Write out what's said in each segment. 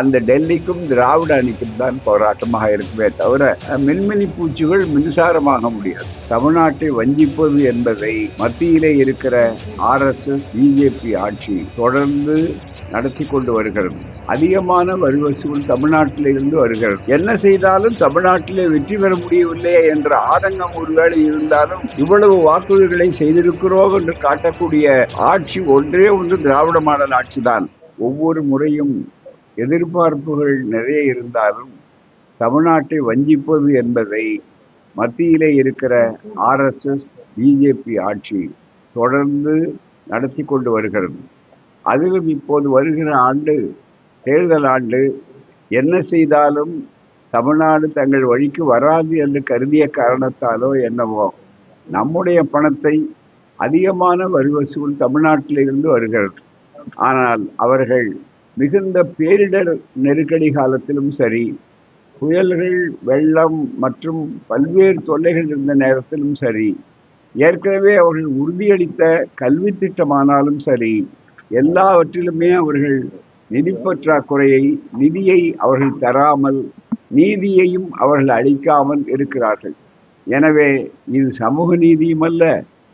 அந்த டெல்லிக்கும் திராவிட அணிக்கும் தான் போராட்டமாக இருக்குமே தவிர மின்மினி பூச்சிகள் மின்சாரமாக முடியாது. தமிழ்நாட்டை வஞ்சிப்பது என்பதை மத்தியிலே இருக்கிற ஆர்எஸ்எஸ் பிஜேபி ஆட்சி தொடர்ந்து நடத்தி கொண்டு வருகிறது. அதிகமான வரி வசூல் தமிழ்நாட்டில் இருந்து வருகிறது. என்ன செய்தாலும் தமிழ்நாட்டிலே வெற்றி பெற முடியவில்லையே என்ற ஆதங்கம் ஒருவேளை இருந்தாலும் இவ்வளவு வாக்குறுதிகளை செய்திருக்கிறோம் என்று காட்டக்கூடிய ஆட்சி ஒன்றே ஒன்று திராவிட மாடல் ஆட்சிதான். ஒவ்வொரு முறையும் எதிர்பார்ப்புகள் நிறைய இருந்தாலும் தமிழ்நாட்டை வஞ்சிப்பது என்பதை மத்தியிலே இருக்கிற ஆர்எஸ்எஸ் பிஜேபி ஆட்சி தொடர்ந்து நடத்தி கொண்டு வருகிறது. அதிலும் இப்போது வருகிற ஆண்டு தேர்தல் ஆண்டு என்ன செய்தாலும் தமிழ்நாடு தங்கள் வழிக்கு வராது என்று கருதிய காரணத்தாலோ என்னவோ நம்முடைய பணத்தை அதிகமான வரி வசூல் தமிழ்நாட்டிலிருந்து வருகிறது. ஆனால் அவர்கள் மிகுந்த பேரிடர் நெருக்கடி காலத்திலும் சரி புயல்கள் வெள்ளம் மற்றும் பல்வேறு தொல்லைகள் இருந்த நேரத்திலும் சரி ஏற்கனவே அவர்கள் உறுதியளித்த கல்வி திட்டமானாலும் சரி எல்லாவற்றிலுமே அவர்கள் நிதி பற்றாக்குறையை நிதியை அவர்கள் தராமல் நீதியையும் அவர்கள் அளிக்காமல் இருக்கிறார்கள். எனவே இது சமூக நீதியும் அல்ல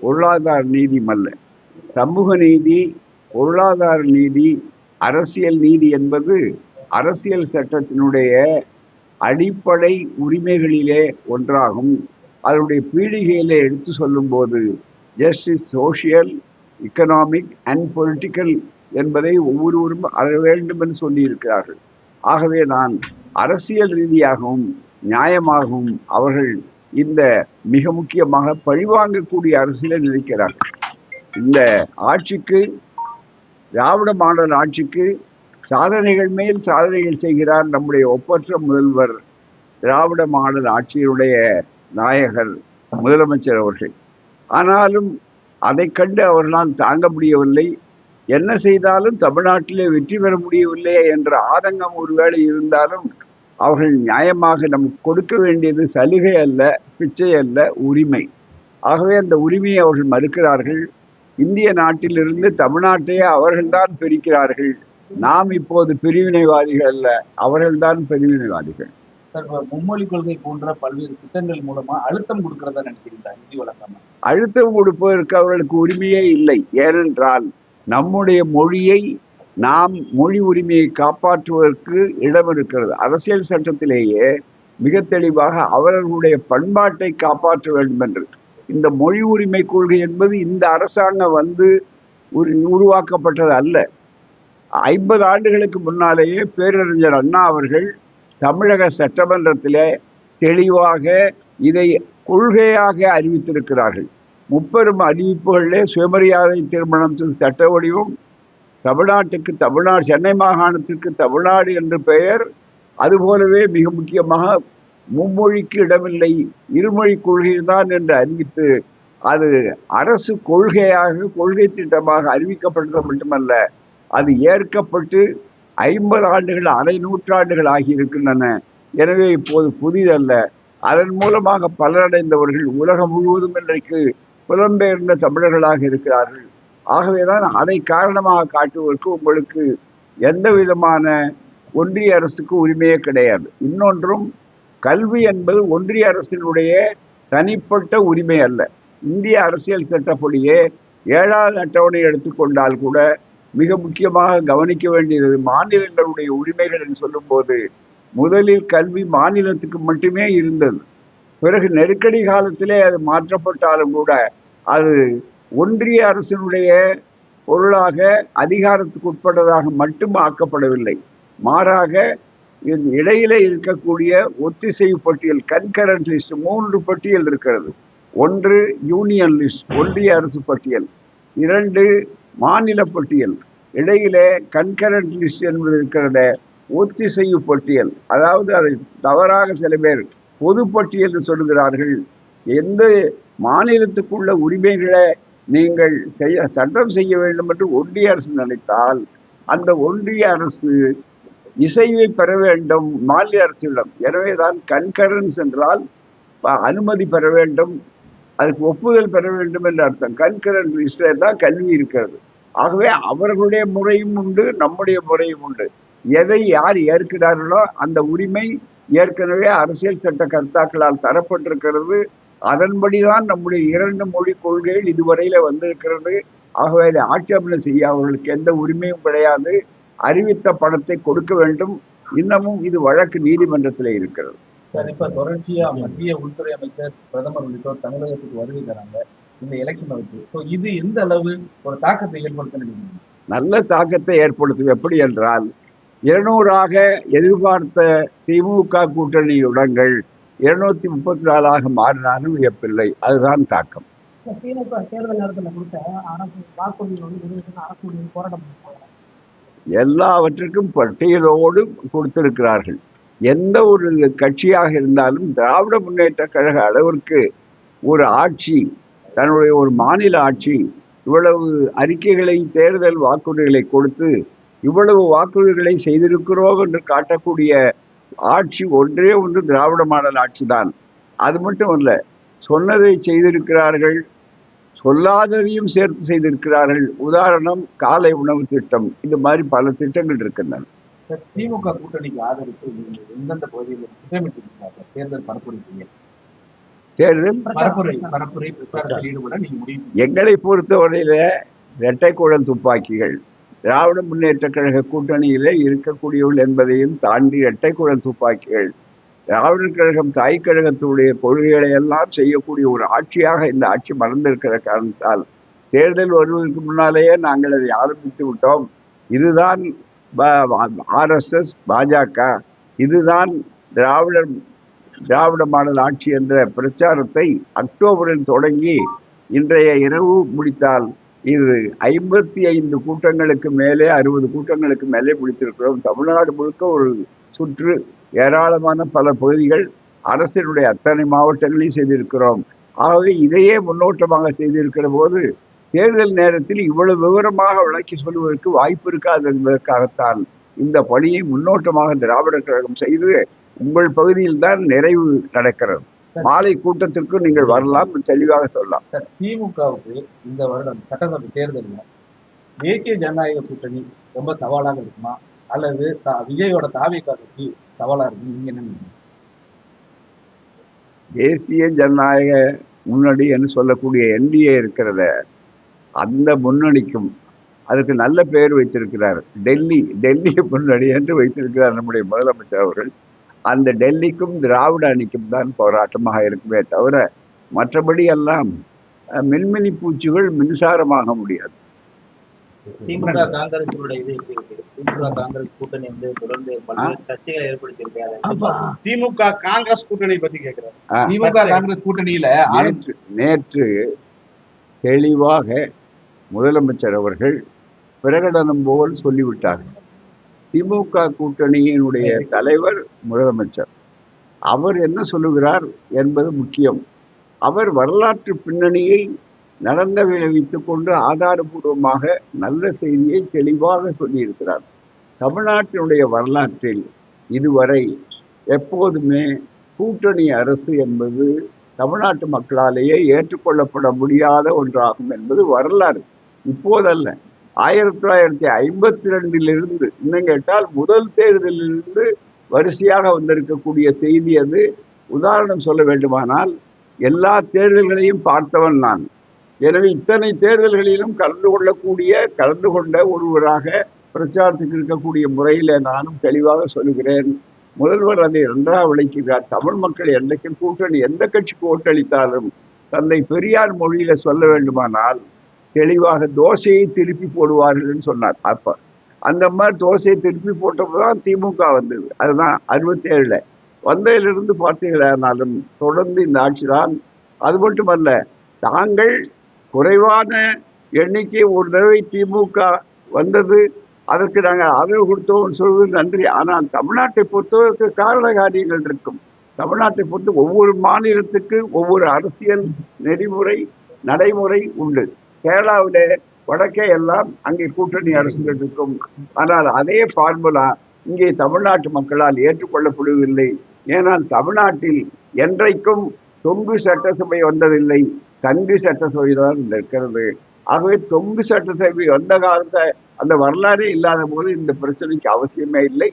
பொருளாதார நீதியும் அல்ல. சமூக நீதி பொருளாதார நீதி அரசியல் நீதி என்பது அரசியல் சட்டத்தினுடைய அடிப்படை உரிமைகளிலே ஒன்றாகும். அதனுடைய பீடிகையிலே எடுத்து சொல்லும்போது justice social economic and political என்பதை ஒவ்வொருவரும் அற வேண்டும் என்று சொல்லியிருக்கிறார்கள். ஆகவே தான் அரசியல் ரீதியாகவும் நியாயமாகவும் அவர்கள் இந்த மிக முக்கியமாக பழிவாங்கக்கூடிய அரசியலை நினைக்கிறார்கள். இந்த ஆட்சிக்கு திராவிட மாடல் ஆட்சிக்கு சாதனைகள் மேல் சாதனைகள் செய்கிறார் நம்முடைய ஒப்பற்ற முதல்வர் திராவிட மாடல் ஆட்சியினுடைய நாயகர் முதலமைச்சர் அவர்கள். ஆனாலும் அதை கண்டு அவர்களால் தாங்க முடியவில்லை. என்ன செய்தாலும் தமிழ்நாட்டிலே வெற்றி பெற முடியவில்லை என்ற ஆதங்கம் ஒருவேளை இருந்தாலும் அவர்கள் நியாயமாக நமக்கு கொடுக்க வேண்டியது சலுகை அல்ல பிச்சை அல்ல உரிமை. ஆகவே அந்த உரிமையை அவர்கள் மறுக்கிறார்கள். இந்திய நாட்டிலிருந்து தமிழ்நாட்டையே அவர்கள்தான் பிரிக்கிறார்கள். நாம் இப்போது பிரிவினைவாதிகள் அல்ல அவர்கள்தான் பிரிவினைவாதிகள். மும்மொழி கொள்கை போன்ற பல்வேறு திட்டங்கள் மூலமா அழுத்தம் கொடுக்கறதா நினைக்கிறீங்களா? நிதி அழுத்தம் கொடுப்பதற்கு அவர்களுக்கு உரிமையே இல்லை. ஏனென்றால் நம்முடைய மொழியை நாம் மொழி உரிமையை காப்பாற்றுவதற்கு இடம் இருக்கிறது. அரசியல் சட்டத்திலேயே மிக தெளிவாக அவர்களுடைய பண்பாட்டை காப்பாற்ற வேண்டும் என்று. இந்த மொழி உரிமை கொள்கை என்பது இந்த அரசாங்கம் வந்து உரு உருவாக்கப்பட்டது அல்ல. ஐம்பது ஆண்டுகளுக்கு முன்னாலேயே பேரறிஞர் அண்ணா அவர்கள் தமிழக சட்டமன்றத்தில் தெளிவாக இதை கொள்கையாக அறிவித்திருக்கிறார்கள். முப்பெரும் அறிவிப்புகளிலே சுயமரியாதை திருமணத்தின் சட்ட வடிவம் தமிழ்நாட்டுக்கு தமிழ்நாடு சென்னை மாகாணத்திற்கு தமிழ்நாடு என்று பெயர் அதுபோலவே மிக முக்கியமாக மும்மொழிக்கு இடமில்லை இருமொழி கொள்கைதான் என்று அறிவித்து அது அரசு கொள்கையாக கொள்கை திட்டமாக அறிவிக்கப்பட்டது மட்டுமல்ல அது ஏற்கப்பட்டு ஐம்பது ஆண்டுகள் அரை நூற்றாண்டுகள் ஆகியிருக்கின்றன. எனவே இப்போது புதிதல்ல. அதன் மூலமாக பலனடைந்தவர்கள் உலகம் முழுவதும் இன்றைக்கு புலம்பெயர்ந்த தமிழர்களாக இருக்கிறார்கள். ஆகவேதான் அதை காரணமாக காட்டுவதற்கு உங்களுக்கு எந்த விதமான ஒன்றிய அரசுக்கு உரிமையே கிடையாது. இன்னொன்றும் கல்வி என்பது ஒன்றிய அரசினுடைய தனிப்பட்ட உரிமை அல்ல. இந்திய அரசியல் சட்டப்படியே ஏழாவது அட்டவணை எடுத்துக்கொண்டால் கூட மிக முக்கியமாக கவனிக்க வேண்டியது மாநிலங்களுடைய உரிமைகள் என்று சொல்லும்போது முதலில் கல்வி மாநிலத்துக்கு மட்டுமே இருந்தது. பிறகு நெருக்கடி காலத்திலே அது மாற்றப்பட்டாலும் கூட அது ஒன்றிய அரசினுடைய பொருளாக அதிகாரத்துக்கு உட்பட்டதாக மட்டும் ஆக்கப்படவில்லை. மாறாக இடையிலே இருக்கக்கூடிய ஒத்திசைவு பட்டியல் கன்கரண்ட் லிஸ்ட் மூன்று பட்டியல் இருக்கிறது. ஒன்று யூனியன் லிஸ்ட் ஒன்றிய அரசு பட்டியல் இரண்டு மாநில பட்டியல். இடையிலே கன்கரண்ட் லிஸ்ட் என்பது இருக்கிறத ஒத்திசைவு பட்டியல் அதாவது அதை தவறாக சில பேர் பொது பட்டியல் என்று சொல்கிறார்கள் எந்த மாநிலத்துக்குள்ள உரிமைகளை நீங்கள் செய்ய சட்டம் செய்ய வேண்டும் என்று ஒன்றிய அரசு நினைத்தால் அந்த ஒன்றிய அரசு இசைவை பெற வேண்டும் மாநில அரசிடம். எனவேதான் கன்கரன்ஸ் என்றால் அனுமதி பெற வேண்டும். அதுக்கு ஒப்புதல் பெற வேண்டும் என்று அர்த்தம். கன்கரன் லிஸ்டில் தான் கல்வி இருக்கிறது. ஆகவே அவர்களுடைய முறையும் உண்டு நம்முடைய முறையும் உண்டு. எதை யார் ஏற்கிறார்களோ அந்த உரிமை ஏற்கனவே அரசியல் சட்ட கர்த்தாக்களால் தரப்பட்டிருக்கிறது. அதன்படிதான் நம்முடைய இரண்டு மொழி கொள்கைகள் இதுவரையில வந்திருக்கிறது. ஆகவே அதை ஆட்சேபனை செய்ய அவர்களுக்கு எந்த உரிமையும் கிடையாது. அறிவித்த பணத்தை கொடுக்க வேண்டும். இன்னமும் இது வழக்கு நீதிமன்றத்தில் இருக்கிறது. சார் இப்ப தொடர்ச்சியா மத்திய உள்துறை அமைச்சர் பிரதமர் உள்ளிட்டோர் தமிழகத்துக்கு வருகை தராங்க. இந்த எலெக்ஷனை வச்சு ஸோ இது எந்த அளவு ஒரு தாக்கத்தை ஏற்படுத்த நல்ல தாக்கத்தை ஏற்படுத்தும். எப்படி என்றால் இருநூறாக எதிர்பார்த்த திமுக கூட்டணி இடங்கள் இருநூத்தி முப்பத்தி நாலாக மாறினாலும் வியப்பில்லை. அதுதான் தாக்கம். திமுக தேர்தல் நேரத்தில் கொடுத்த அரசு வாக்குறுதிகள் வந்து அரசு போராட்டம். எல்லாவற்றிற்கும் எல்லாவற்றுக்கும் பட்டியலோடு கொடுத்திருக்கிறார்கள். எந்த ஒரு கட்சியாக இருந்தாலும் திராவிட முன்னேற்ற கழக அளவிற்கு ஒரு ஆட்சி தன்னுடைய ஒரு மாநில ஆட்சி இவ்வளவு அறிக்கைகளை தேர்தல் வாக்குறுதிகளை கொடுத்து இவ்வளவு வாக்குறுதிகளை செய்திருக்கிறோம் என்று காட்டக்கூடிய ஆட்சி ஒன்றே ஒன்று திராவிட மாடல் ஆட்சி தான் அது மட்டும் அல்ல சொன்னதை செய்திருக்கிறார்கள் சொல்லாததையும் சேர்த்து செய்திருக்கிறார்கள். உதாரணம் காலை உணவு திட்டம். இந்த மாதிரி பல திட்டங்கள் இருக்கின்றன. திமுக கூட்டணிக்கு ஆதரித்து எந்தெந்த பகுதியில் திட்டமிட்டிருக்காங்க தேர்தல் பரப்புரை எங்களை பொறுத்தவரையில இரட்டை குழல் துப்பாக்கிகள். திராவிட முன்னேற்ற கழக கூட்டணியிலே இருக்கக்கூடியவர்கள் என்பதையும் தாண்டி இரட்டை குழல் துப்பாக்கிகள். திராவிடர் கழகம் தாய் கழகத்துடைய கொள்கைகளை எல்லாம் செய்யக்கூடிய ஒரு ஆட்சியாக இந்த ஆட்சி மறந்திருக்கிற காரணத்தால் தேர்தல் வருவதற்கு முன்னாலேயே நாங்கள் அதை ஆரம்பித்து விட்டோம். இதுதான் ஆர்எஸ்எஸ் பாஜக. இதுதான் திராவிடர் திராவிட மாடல் ஆட்சி என்ற பிரச்சாரத்தை அக்டோபரில் தொடங்கி இன்றைய இரவு முடித்தால் இது ஐம்பத்தி ஐந்து கூட்டங்களுக்கு மேலே அறுபது கூட்டங்களுக்கு மேலே முடித்திருக்கிறோம். தமிழ்நாடு முழுக்க ஒரு சுற்று ஏராளமான பல பகுதிகள் அரசினுடைய அத்தனை மாவட்டங்களையும் செய்திருக்கிறோம். ஆகவே இதையே முன்னோட்டமாக செய்திருக்கிற போது தேர்தல் நேரத்தில் இவ்வளவு விவரமாக விளக்கி சொல்வதற்கு வாய்ப்பு இருக்காது என்பதற்காகத்தான் இந்த பணியை முன்னோட்டமாக திராவிடர் கழகம் செய்து உங்கள் பகுதியில் தான் நிறைவு நடக்கிறது. மாலை கூட்டத்திற்கு நீங்கள் வரலாம் தெளிவாக சொல்லலாம். திமுகவுக்கு இந்த வருடம் சட்டசபை தேர்தலில் தேசிய ஜனநாயக கூட்டணி ரொம்ப சவாலாக இருக்குமா? அல்லது தா விஜயோட தாவேக்கா கட்சி சவாலா இருக்கு. நீங்க என்ன தேசிய ஜனநாயக முன்னணி என்று சொல்லக்கூடிய என்டிஏ இருக்கிறத அந்த முன்னணிக்கும் அதுக்கு நல்ல பெயர் வைத்திருக்கிறார். டெல்லி டெல்லி முன்னணி என்று வைத்திருக்கிறார் நம்முடைய முதலமைச்சர் அவர்கள். அந்த டெல்லிக்கும் திராவிட அணிக்கும் தான் போராட்டமாக இருக்குமே தவிர மற்றபடி எல்லாம் அஹ், மின்மினி பூச்சிகள் மின்சாரமாக முடியாது. திமுக காங்கிரஸோட இது எப்படி இருக்கு? திமுக காங்கிரஸ் கூட்டணி வந்து தொடர்ந்து பல்வேறு சர்ச்சைகளை ஏற்படுத்தியிருக்காரு திமுக காங்கிரஸ் கூட்டணி பத்தி கேக்குறாரு. ஆஹ், திமுக காங்கிரஸ் கூட்டணியில நேற்று நேற்று தெளிவாக முதலமைச்சர் அவர்கள் பிரகடனம் போல் சொல்லிவிட்டார்கள். திமுக கூட்டணியினுடைய தலைவர் முதலமைச்சர். அவர் என்ன சொல்லுகிறார் என்பது முக்கியம். அவர் வரலாற்று பின்னணியை நடந்த வைத்துக் கொண்டு ஆதாரபூர்வமாக நல்ல செய்தியை தெளிவாக சொல்லியிருக்கிறார். தமிழ்நாட்டினுடைய வரலாற்றில் இதுவரை எப்போதுமே கூட்டணி அரசு என்பது தமிழ்நாட்டு மக்களாலேயே ஏற்றுக்கொள்ளப்பட முடியாத ஒன்றாகும் என்பது வரலாறு. இப்போதல்ல ஆயிரத்தி தொள்ளாயிரத்தி ஐம்பத்தி ரெண்டிலிருந்து இன்னும் கேட்டால் முதல் தேர்தலிலிருந்து வரிசையாக வந்திருக்கக்கூடிய செய்தி அது. உதாரணம் சொல்ல வேண்டுமானால் எல்லா தேர்தல்களையும் பார்த்தவன் நான். எனவே இத்தனை தேர்தல்களிலும் கலந்து கொள்ளக்கூடிய கலந்து கொண்ட ஒருவராக பிரச்சாரத்துக்கு இருக்கக்கூடிய முறையில் நானும் தெளிவாக சொல்கிறேன் முதல்வர் அதை நன்றாக விளக்கிறார் தமிழ் மக்கள் என்றைக்கும் கூட்டணி எந்த கட்சிக்கு ஓட்டளித்தாலும் தந்தை பெரியார் மொழியில சொல்ல வேண்டுமானால் தெளிவாக தோசையை திருப்பி போடுவார்கள்னு சொன்னார். அப்ப அந்த மாதிரி தோசையை திருப்பி போட்டப்பதான் திமுக வந்தது. அதுதான் அறுபத்தி ஏழுல வந்ததிலிருந்து பார்த்தீங்களானாலும் தொடர்ந்து இந்த ஆட்சி தான். அது மட்டுமல்ல தாங்கள் குறைவான எண்ணிக்கை ஒரு தடவை திமுக வந்தது அதற்கு நாங்கள் ஆதரவு கொடுத்தோம்னு சொல்வது நன்றி. ஆனால் தமிழ்நாட்டை பொறுத்தவரைக்கு காரண காரியங்கள் இருக்கும். தமிழ்நாட்டை பொறுத்து ஒவ்வொரு மாநிலத்துக்கு ஒவ்வொரு அரசியல் நெறிமுறை நடைமுறை உண்டு. கேரளாவில் வடக்கே எல்லாம் அங்கே கூட்டணி அரசுகள் இருக்கும். ஆனால் அதே ஃபார்முலா இங்கே தமிழ்நாட்டு மக்களால் ஏற்றுக்கொள்ளப்படவில்லை ஏனால் தமிழ்நாட்டில் என்றைக்கும் தொங்கு சட்டசபை வந்ததில்லை. தங்கு சட்டசபை தான் இருக்கிறது. ஆகவே தொங்கு சட்டசபை வந்த காலத்தை அந்த வரலாறே இல்லாத போது இந்த பிரச்சனைக்கு அவசியமே இல்லை.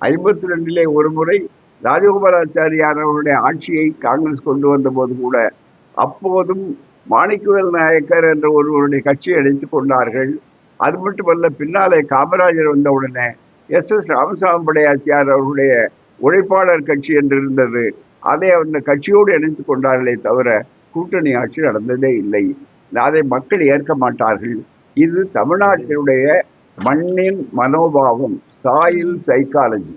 ஐம்பத்தி ரெண்டிலே ஒரு முறை ராஜகோபாலாச்சாரியார் அவருடைய ஆட்சியை காங்கிரஸ் கொண்டு வந்த போது கூட அப்போதும் மாணிக்கவேல் நாயக்கர் என்ற ஒருவருடைய கட்சியை அழைத்துக் கொண்டார்கள். அது மட்டுமல்ல பின்னாலே காமராஜர் வந்தவுடனே எஸ் எஸ் ராமசாமி படையாச்சியார் அவருடைய உழைப்பாளர் கட்சி என்று இருந்தது. அதை அந்த கட்சியோடு இணைத்துக் கொண்டார்களே தவிர கூட்டணி ஆட்சி நடந்ததே இல்லை. அதை மக்கள் ஏற்க மாட்டார்கள். இது தமிழ்நாட்டினுடைய மண்ணின் மனோபாவம் சாயில் சைக்காலஜி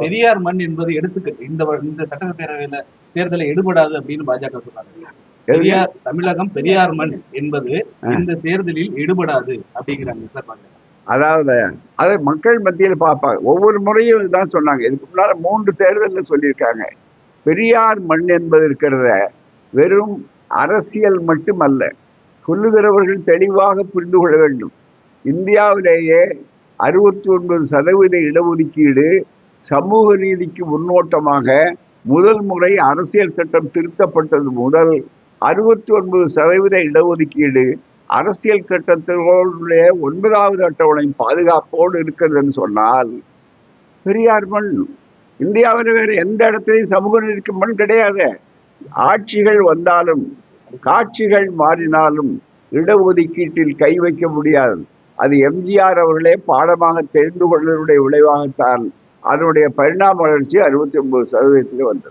பெரியார் மண் என்பது எடுத்துக்க இந்த இந்த சட்டப்பேரவையில தேர்தலை எடுபடாது அப்படின்னு பாஜக சொன்னாங்க. பெரியார் தமிழகம் பெரியார் மண் என்பது இந்த தேர்தலில் எடுபடாது அப்படிங்கிறாங்க சார் அதாவது அதை மக்கள் மத்தியில் பார்ப்பாங்க ஒவ்வொரு முறையும் இதுதான் சொன்னாங்க. இதுக்கு முன்னால மூன்று தேர்தலில் சொல்லியிருக்காங்க. பெரியார் மண் என்பது இருக்கிறத வெறும் அரசியல் மட்டுமல்ல சொல்லுகிறவர்கள் தெளிவாக புரிந்து கொள்ள வேண்டும். இந்தியாவிலேயே அறுபத்தி ஒன்பது சதவீத இடஒதுக்கீடு சமூக நீதிக்கு முன்னோட்டமாக முதல் முறை அரசியல் சட்டம் திருத்தப்பட்டது முதல் அறுபத்தி ஒன்பது சதவீத இடஒதுக்கீடு அரசியல் சட்டத்தினுடைய ஒன்பதாவது அட்டவணை பாதுகாப்போடு இருக்கிறதுன்னு சொன்னால் பெரியார் மண். இந்தியாவில் வேறு எந்த இடத்துலையும் சமூக நீதிக்கு மண் கிடையாது. ஆட்சிகள் வந்தாலும் காட்சிகள் மாறினாலும் இடஒதுக்கீட்டில் கை வைக்க முடியாது. அது எம்ஜிஆர் அவர்களே பாடமாக தெரிந்து கொள்வதனுடைய விளைவாகத்தான் அதனுடைய பரிணாம வளர்ச்சி அறுபத்தி ஒன்பது சதவீதத்தில் வந்தது.